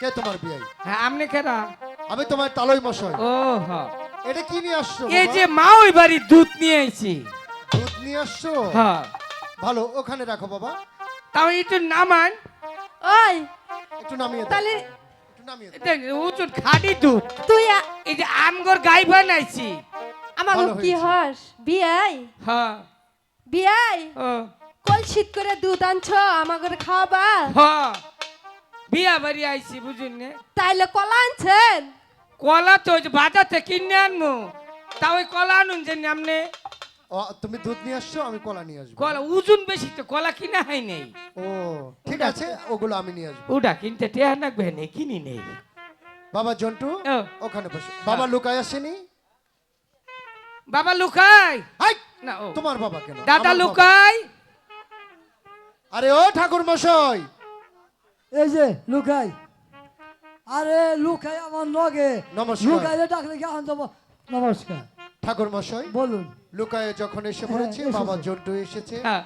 কে তোমার বিয়াই হ্যাঁ আপনি কেনা আমি তোমার তালই মশাই। ও হ্যাঁ এটা কি নিয়ে আসছো এই যে মা ওই বাড়ি দুধ নিয়ে আইছি। দুধ নিয়ে আসছো? হ্যাঁ। ভালো ওখানে রাখো বাবা। তাও একটু নামান। ওই। একটু নামিয়ে দাও। তাহলে একটু নামিয়ে দাও। এটা উচুন খাঁটি দুধ। তুই এই যে আমগর গাই বানাইছি। আমার কি। হস? বিয়াই? হ্যাঁ। বিয়াই? ও কল শীত করে দুধ আনছ আমাকে খাওয়াবা? হ্যাঁ। বিয়া বাড়ি আইছি বুঝুন নে তাইলে কলা আনছেন? কলা তো ওই যে বাজার থেকে কিনে আনব তা ওই কলা আনুন যে আপনি ও, তুমি দুধ নিয়ে আসছো আমি কলা নিয়ে আসব। কলা ওজন বেশি তো কলা কিনা হয় নেই। ও ঠিক আছে ওগুলো আমি নিয়ে আসব। ওটা কিনতে টেয়া লাগবে নেই কিনি নেই বাবা জন্টু ও। ওখানে বসো। বাবা লুকায় আসেনি? বাবা লুকাই হাই! না ও। তোমার বাবা কেন? দাদা লুকাই আরে ও ঠাকুর মশাই এই যে লুকাই। আরে লুকাই আমার নগে। নমস্কার। লুকাইলে ডাকলে কি আনন্দ নমস্কার। ঠাকুর মশাই বলুন। লুকায় যখন এসে পড়েছে হ্যাঁ, বাবা জন্টু এসেছে। হ্যাঁ।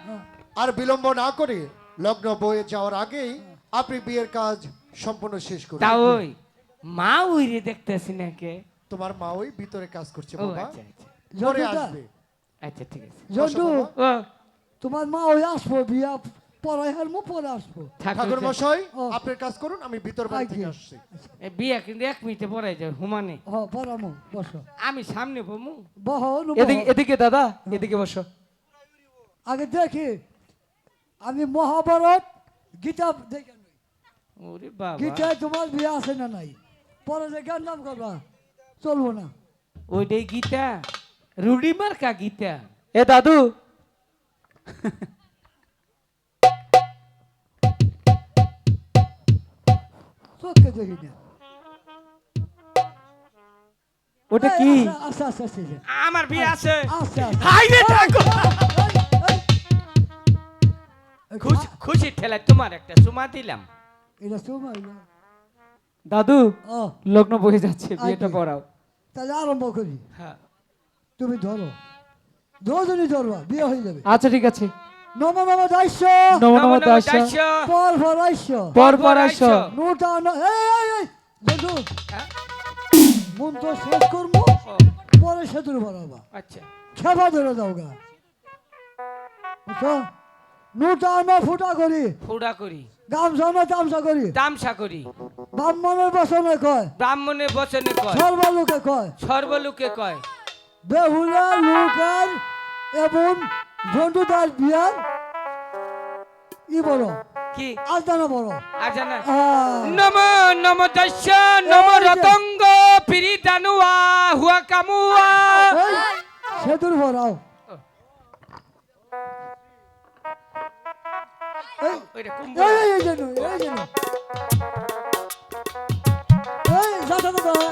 আর বিলম্ব না করে লগ্ন বয়ে যাওয়ার আগেই আপনি বিয়ের কাজ সম্পূর্ণ শেষ করুন। তা ওই মা ওই রে দেখতেছি নাকি? তোমার মা ওই ভিতরে কাজ করছে বাবা। আচ্ছা আচ্ছা। পরে আসবে। আচ্ছা ঠিক আছে। জন্টু তোমার মা ওই আসব বিয়া পড়াই হারমো পরে আসব। ঠাকুর মশাই ও। আপনার কাজ করুন আমি ভিতর বাড়ি থেকে। আসছি। বিয়া কিন্তু এক মিনিটে পড়াই যায় হুমানে। হ পড়ামো বসো। আমি সামনে বমু বহ এদিকে এদিকে দাদা এদিকে বসো। আগে দেখি আমি মহাভারত গীতা দেখে ওরে বাবা। গীতায় তোমার বিয়ে আছে না নাই? পরে যে নাম করবা চলবো না। ওইটাই গীতা রুডি মার্কা গীতা? এ দাদু। চোখকে দেখি না। ওটা কি? আস্তে আস্তে আস্তে আস্তে আমার বিয়ে আছে। আস্তে আস্তে হাই রে ঠাকুর। এই, এই, খুশি খুশি ঠেলায় তোমার একটা চুমা দিলাম। এটা না। দাদু ও। লগ্ন বসে যাচ্ছে বিয়েটা পড়াও। তাহলে আরম্ভ করি। হ্যাঁ। তুমি ধরো। দুজনই ধরবা বিয়ে হয়ে যাবে। আচ্ছা ঠিক আছে। নম নম দাস্য। নম নম নমো দাস দাস্য। পর পর আইস্য পর পর আইস নোটা ন এই এই এই বন্ধু। হ্যাঁ? মন তো শেষ করব। পরে সেতুর বাড়াবা আচ্ছা। খেপা ধরে দাও গা। বুঝছ? নোটা না ফুটা করি। ফুড়া করি। গামছা না তামসা করি। তামসা করি। ব্রাহ্মণের বসনে কয়। ব্রাহ্মণে বচনে কয়। সর্বলোকে কয়। সর্বলোকে কয়। বেহুলা লোকার এবং বন্ধুদার বিয়ার ই বড় কি? আলতানা বড় আচ্ছা না আহ, নম নম দস্য নম রতঙ্গ পিরি দানুয়া হুয়া কামুয়া। সেতুর ভরাও এই এই। এই এই এই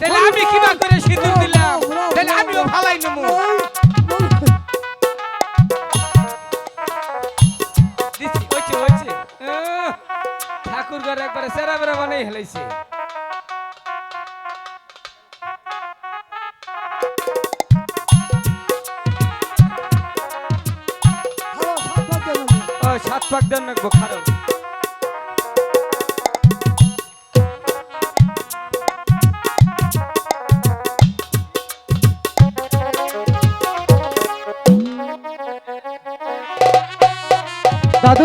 তাহলে আমি কিবা করে সিঁদুর দিলাম? তাহলে আমিও ফালাই নেব। সাত পাক দেন খারাপ